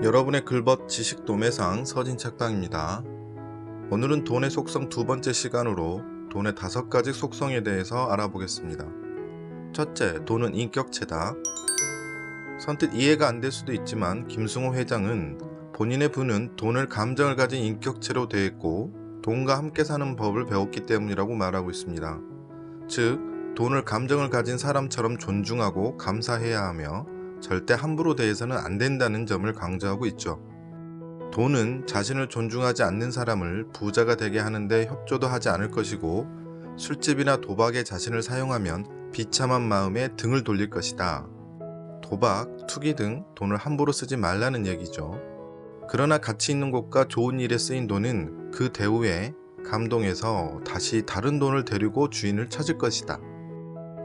여러분의 글벗 지식 도매상 서진 책방입니다. 오늘은 돈의 속성 두 번째 시간으로 돈의 다섯 가지 속성에 대해서 알아보겠습니다. 첫째, 돈은 인격체다. 선뜻 이해가 안 될 수도 있지만 김승호 회장은 본인의 부는 돈을 감정을 가진 인격체로 있고 돈과 함께 사는 법을 배웠기 때문이라고 말하고 있습니다. 즉, 돈을 감정을 가진 사람처럼 존중하고 감사해야 하며 절대 함부로 대해서는 안 된다는 점을 강조하고 있죠. 돈은 자신을 존중하지 않는 사람을 부자가 되게 하는데 협조도 하지 않을 것이고 술집이나 도박에 자신을 사용하면 비참한 마음에 등을 돌릴 것이다. 도박, 투기 등 돈을 함부로 쓰지 말라는 얘기죠. 그러나 가치 있는 곳과 좋은 일에 쓰인 돈은 그 대우에 감동해서 다시 다른 돈을 데리고 주인을 찾을 것이다.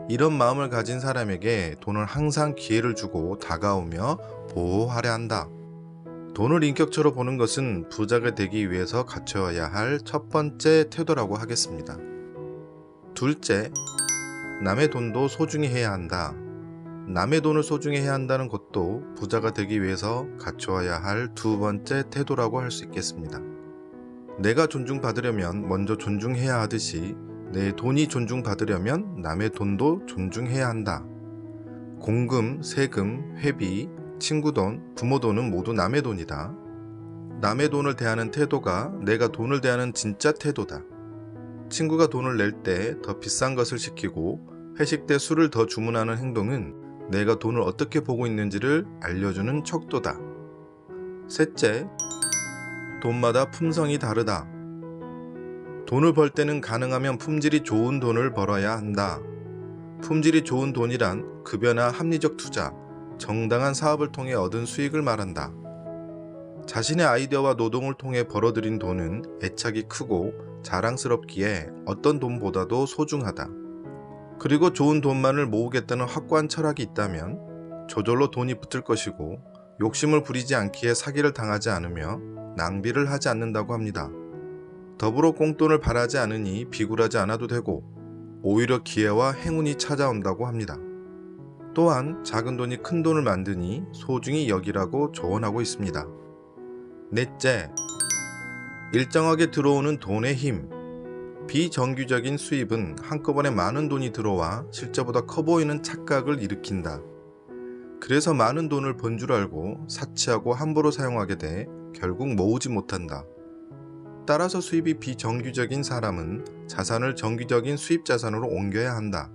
이런 마음을 가진 사람에게 돈을 항상 기회를 주고 다가오며 보호하려 한다. 돈을 인격체로 보는 것은 부자가 되기 위해서 갖춰야 할 첫 번째 태도라고 하겠습니다. 둘째, 남의 돈도 소중히 해야 한다. 남의 돈을 소중히 해야 한다는 것도 부자가 되기 위해서 갖춰야 할 두 번째 태도라고 할 수 있겠습니다. 내가 존중받으려면 먼저 존중해야 하듯이 내 돈이 존중받으려면 남의 돈도 존중해야 한다. 공금, 세금, 회비, 친구 돈, 부모 돈은 모두 남의 돈이다. 남의 돈을 대하는 태도가 내가 돈을 대하는 진짜 태도다. 친구가 돈을 낼 때 더 비싼 것을 시키고 회식 때 술을 더 주문하는 행동은 내가 돈을 어떻게 보고 있는지를 알려주는 척도다. 셋째, 돈마다 품성이 다르다. 돈을 벌 때는 가능하면 품질이 좋은 돈을 벌어야 한다. 품질이 좋은 돈이란 급여나 합리적 투자, 정당한 사업을 통해 얻은 수익을 말한다. 자신의 아이디어와 노동을 통해 벌어들인 돈은 애착이 크고 자랑스럽기에 어떤 돈보다도 소중하다. 그리고 좋은 돈만을 모으겠다는 확고한 철학이 있다면 저절로 돈이 붙을 것이고 욕심을 부리지 않기에 사기를 당하지 않으며 낭비를 하지 않는다고 합니다. 더불어 꽁돈을 바라지 않으니 비굴하지 않아도 되고 오히려 기회와 행운이 찾아온다고 합니다. 또한 작은 돈이 큰 돈을 만드니 소중히 여기라고 조언하고 있습니다. 넷째, 일정하게 들어오는 돈의 힘. 비정규적인 수입은 한꺼번에 많은 돈이 들어와 실제보다 커 보이는 착각을 일으킨다. 그래서 많은 돈을 번 줄 알고 사치하고 함부로 사용하게 돼 결국 모으지 못한다. 따라서 수입이 비정규적인 사람은 자산을 정규적인 수입 자산으로 옮겨야 한다.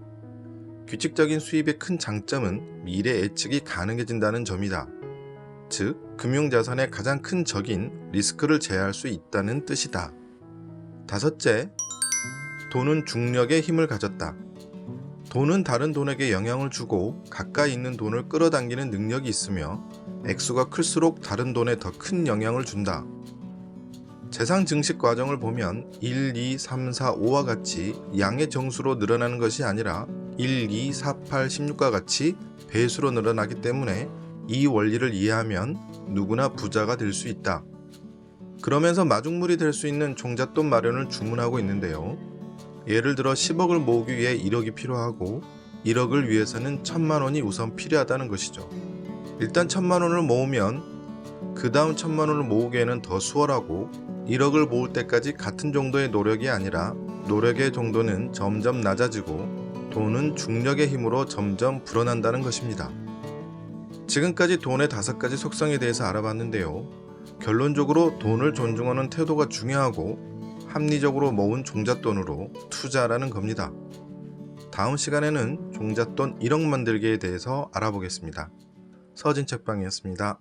규칙적인 수입의 큰 장점은 미래 예측이 가능해진다는 점이다. 즉, 금융자산의 가장 큰 적인 리스크를 제어할 수 있다는 뜻이다. 다섯째, 돈은 중력의 힘을 가졌다. 돈은 다른 돈에게 영향을 주고 가까이 있는 돈을 끌어당기는 능력이 있으며 액수가 클수록 다른 돈에 더 큰 영향을 준다. 재상 증식 과정을 보면 1, 2, 3, 4, 5와 같이 양의 정수로 늘어나는 것이 아니라 1, 2, 4, 8, 16과 같이 배수로 늘어나기 때문에 이 원리를 이해하면 누구나 부자가 될 수 있다. 그러면서 마중물이 될 수 있는 종잣돈 마련을 주문하고 있는데요. 예를 들어 10억을 모으기 위해 1억이 필요하고 1억을 위해서는 1000만 원이 우선 필요하다는 것이죠. 일단 1000만 원을 모으면 그 다음 1000만 원을 모으기에는 더 수월하고 1억을 모을 때까지 같은 정도의 노력이 아니라 노력의 정도는 점점 낮아지고 돈은 중력의 힘으로 점점 불어난다는 것입니다. 지금까지 돈의 다섯 가지 속성에 대해서 알아봤는데요. 결론적으로 돈을 존중하는 태도가 중요하고 합리적으로 모은 종잣돈으로 투자라는 겁니다. 다음 시간에는 종잣돈 1억 만들기에 대해서 알아보겠습니다. 서진 책방이었습니다.